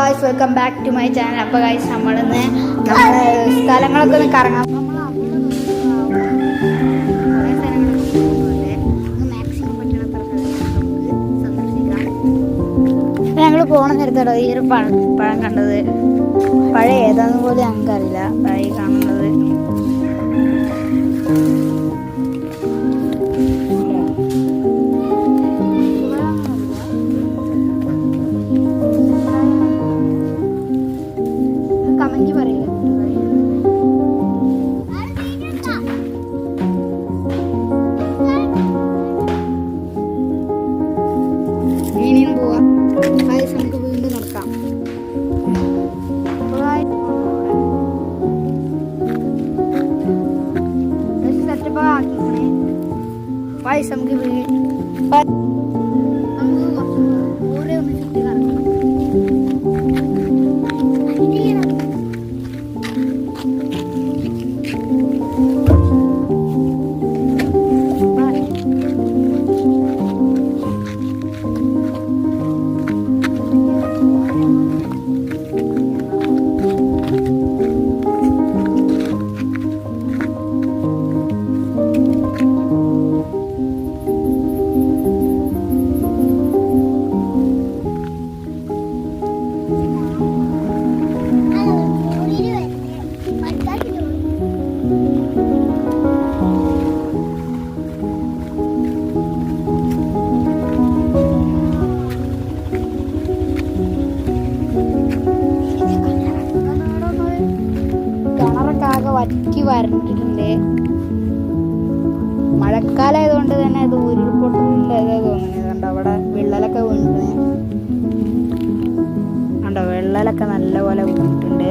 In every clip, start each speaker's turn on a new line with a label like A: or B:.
A: Guys welcome back to my channel അപ്പോൾ guys നമ്മളിന്ന് നമ്മൾ സ്ഥലങ്ങളൊക്കെ ഒന്ന് കറങ്ങാം. ഞങ്ങൾ പോണ നേരത്തോടെ ഈ ഒരു പഴം പഴം കണ്ടത്. പഴയ ഏതാന്ന് പോലും ഞങ്ങൾക്കറിയില്ല. പഴയ കാണുന്നത്. ഗായ്സ് നമുക്ക് വറ്റി വരണ്ടിട്ടുണ്ട്. മഴക്കാലമായതുകൊണ്ട് തന്നെ ഇത് കണ്ടോ അവിടെ വിള്ളലൊക്കെ വീണിട്ടുണ്ട് വെള്ളലൊക്കെ നല്ലപോലെ വീണിട്ടുണ്ട്.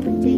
A: would
B: say